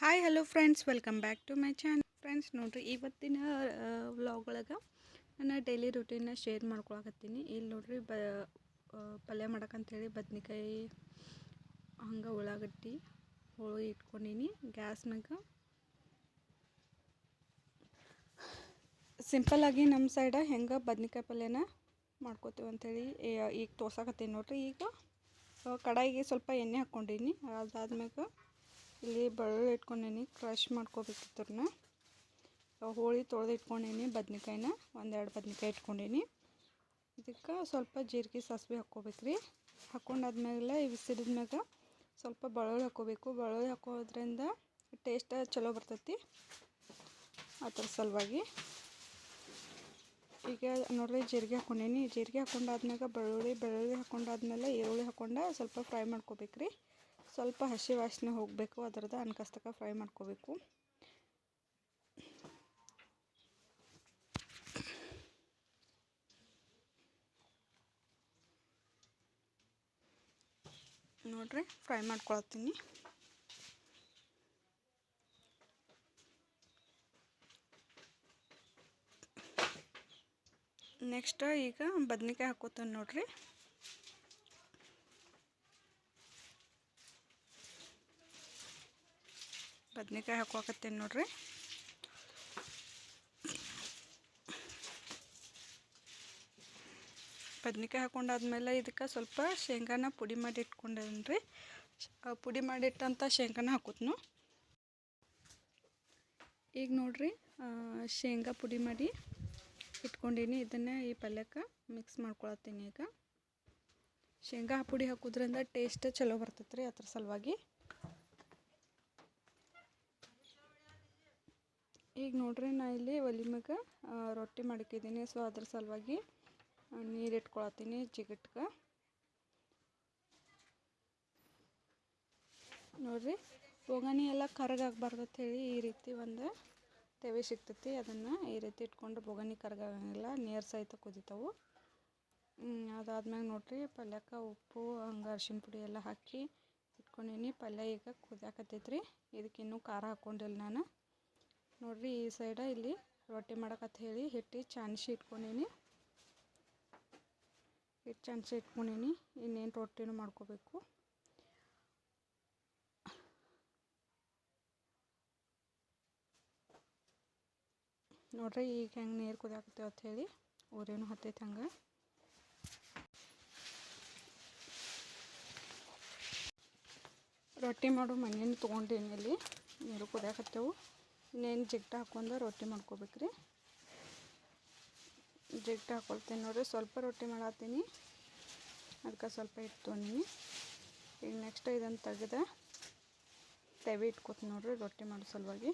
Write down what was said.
Hi hello friends welcome back to my channel friends ನೋಡಿರಿ ಇವತ್ತಿನ vlog ಒಳಗೆ ನನ್ನ ಡೈಲಿ ರುಟೀನ್ನ ಶೇರ್ ಮಾಡ್ಕೊಳಕತ್ತೀನಿ. ಇಲ್ಲಿ ನೋಡ್ರಿ, ಬ ಪಲ್ಯ ಮಾಡೋಕ್ಕಂಥೇಳಿ ಬದ್ನಿಕಾಯಿ ಹಂಗೆ ಉಳ್ಳಾಗಡ್ಡಿ, ಹೋಳು ಇಟ್ಕೊಂಡೀನಿ ಗ್ಯಾಸ್ನಾಗ ಸಿಂಪಲ್ಲಾಗಿ ನಮ್ಮ ಸೈಡ ಹೆಂಗೆ ಬದ್ನಿಕಾಯಿ ಪಲ್ಯನ ಮಾಡ್ಕೋತೀವಿ ಅಂಥೇಳಿ ಈಗ ತೋರ್ಸಕತ್ತೀನಿ ನೋಡ್ರಿ. ಈಗ ಕಡಾಯಿಗೆ ಸ್ವಲ್ಪ ಎಣ್ಣೆ ಹಾಕ್ಕೊಂಡೀನಿ ಅದಾದ್ಮ್ಯಾಗ ಇಲ್ಲಿ ಬೆಳ್ಳುಳ್ಳಿ ಇಟ್ಕೊಂಡೀನಿ ಕ್ರಷ್ ಮಾಡ್ಕೋಬೇಕಿತ್ತರನ್ನ ಹೋಳಿ ತೊಳೆದು ಇಟ್ಕೊಂಡೀನಿ, ಬದ್ನಿಕಾಯಿನ, ಒಂದೆರಡು ಬದ್ನಿಕಾಯಿ ಇಟ್ಕೊಂಡೀನಿ. ಇದಕ್ಕೆ ಸ್ವಲ್ಪ ಜೀರಿಗೆ, ಸಾಸಿವೆ ಹಾಕ್ಕೋಬೇಕ್ರಿ. ಹಾಕ್ಕೊಂಡಾದ್ಮೇಲೆ ಇವು ಮ್ಯಾಗ ಸ್ವಲ್ಪ ಬೆಳ್ಳುಳ್ಳಿ ಹಾಕ್ಕೋಬೇಕು. ಬೆಳ್ಳುಳ್ಳಿ ಹಾಕೋದ್ರಿಂದ ಟೇಸ್ಟ್ ಚಲೋ ಬರ್ತೈತಿ ಅದ್ರ ಸಲುವಾಗಿ. ಈಗ ನೋಡ್ರಿ, ಜೀರಿಗೆ ಹಾಕ್ಕೊಂಡೀನಿ ಜೀರಿಗೆ ಹಾಕೊಂಡಾದ್ಮ್ಯಾಗ ಬೆಳ್ಳುಳ್ಳಿ ಬೆಳ್ಳುಳ್ಳಿ ಹಾಕ್ಕೊಂಡಾದ್ಮೇಲೆ ಈರುಳ್ಳಿ ಹಾಕ್ಕೊಂಡು ಸ್ವಲ್ಪ ಫ್ರೈ ಮಾಡ್ಕೋಬೇಕ್ರಿ. ಸ್ವಲ್ಪ ಹಸಿ ವಾಸನೆ ಹೋಗಬೇಕು, ಅದರದ್ದು ಅನ್ಕಸ್ತಕ ಫ್ರೈ ಮಾಡ್ಕೋಬೇಕು. ನೋಡ್ರಿ, ಫ್ರೈ ಮಾಡ್ಕೊಳತ್ತೀನಿ ನೆಕ್ಸ್ಟ್ ಈಗ ಬದ್ನಿಕಾಯಿ ಹಾಕೋತೀನಿ ನೋಡ್ರಿ. ಬದ್ನಿಕಾಯಿ ಹಾಕೋಕತ್ತೀನಿ ನೋಡ್ರಿ. ಬದ್ನಿಕಾಯಿ ಹಾಕೊಂಡಾದ್ಮೇಲೆ ಇದಕ್ಕೆ ಸ್ವಲ್ಪ ಶೇಂಗಾನ ಪುಡಿ ಮಾಡಿ ಇಟ್ಕೊಂಡೇನಿ ರೀ ಪುಡಿ ಮಾಡಿಟ್ಟಂಥ ಶೇಂಗಾನ ಹಾಕೋತ್ನು. ಈಗ ನೋಡ್ರಿ ಶೇಂಗಾ ಪುಡಿ ಮಾಡಿ ಇಟ್ಕೊಂಡೀನಿ. ಇದನ್ನು ಈ ಪಲ್ಯಕ್ಕೆ ಮಿಕ್ಸ್ ಮಾಡ್ಕೊಳತ್ತೀನಿ ಈಗ. ಶೇಂಗಾ ಪುಡಿ ಹಾಕೋದ್ರಿಂದ ಟೇಸ್ಟ್ ಚಲೋ ಬರ್ತೈತ್ರಿ ಅದ್ರ ಸಲುವಾಗಿ. ಈಗ ನೋಡ್ರಿ ನಾ ಇಲ್ಲಿ ಒಲಿ ಮ್ಯಾಗ ರೊಟ್ಟಿ ಮಾಡಿಕ್ಕಿದ್ದೀನಿ ಸೊ ಅದ್ರ ಸಲುವಾಗಿ ನೀರು ಇಟ್ಕೊಳತ್ತೀನಿ ಜಿಗಟ್ಗೆ ನೋಡ್ರಿ ಒಗ್ಗಣಿ ಎಲ್ಲ ಕರಗಾಗಬಾರ್ದು ಹೇಳಿ ಈ ರೀತಿ ಒಂದು ತೆವೆ ಸಿಗ್ತೈತಿ. ಅದನ್ನು ಈ ರೀತಿ ಇಟ್ಕೊಂಡು ಬೊಗಣಿ ಕರಗಾಗಂಗಿಲ್ಲ ನೀರು ಸಹಿತ ಕುದಿತಾವು. ಅದಾದ್ಮೇಲೆ ನೋಡ್ರಿ, ಪಲ್ಯಕ್ಕೆ ಉಪ್ಪು, ಹಂಗೆ ಅರ್ಶಿನ ಪುಡಿ ಎಲ್ಲ ಹಾಕಿ ಇಟ್ಕೊಂಡೀನಿ. ಪಲ್ಯ ಈಗ ಕುದಿಯಾಕತ್ತೈತ್ರಿ. ಇದಕ್ಕೆ ಇನ್ನೂ ಖಾರ ಹಾಕ್ಕೊಂಡಿಲ್ಲ ನಾನು. ನೋಡ್ರಿ ಈ ಸೈಡ ಇಲ್ಲಿ ರೊಟ್ಟಿ ಮಾಡಕತ್ತ ಹೇಳಿ ಹಿಟ್ಟು ಚಾನ್ಸಿ ಇಟ್ಕೊಂಡೀನಿ. ಹಿಟ್ಟು ಚಾನ್ಸಿ ಇಟ್ಕೊಂಡೀನಿ. ಇನ್ನೇನು ರೊಟ್ಟಿನೂ ಮಾಡ್ಕೋಬೇಕು. ನೋಡ್ರಿ ಈಗ ಹೆಂಗೆ ನೀರು ಕುದಿಯಾಕತ್ತೇವೆ ಅಂತ ಹೇಳಿ ಊರೇನು ಹತ್ತೈತೆ ಹಂಗೆ. ರೊಟ್ಟಿ ಮಾಡೋ ಮನೇನು ತೊಗೊಂಡೇನಿ ಇಲ್ಲಿ. ನೀರು ಕುದಿಯಾಕತ್ತೇವು. ಇನ್ನೇನು ಜಿಗ್ಟ ಹಾಕೊಂಡು ರೊಟ್ಟಿ ಮಾಡ್ಕೋಬೇಕ್ರಿ. ಜಿಗ್ಟ ಹಾಕೊಳ್ತೀನಿ ನೋಡಿರಿ, ಸ್ವಲ್ಪ ರೊಟ್ಟಿ ಮಾಡತ್ತೀನಿ ಅದಕ್ಕೆ ಸ್ವಲ್ಪ ಹಿಟ್ಟು ತೊಗೊಂಡಿನಿ ಈಗ ನೆಕ್ಸ್ಟ್ ಇದನ್ನು ತೆಗೆದ ತೆವಿ ಇಟ್ಕೋತೀನಿ ನೋಡ್ರಿ ರೊಟ್ಟಿ ಮಾಡೋ ಸಲುವಾಗಿ.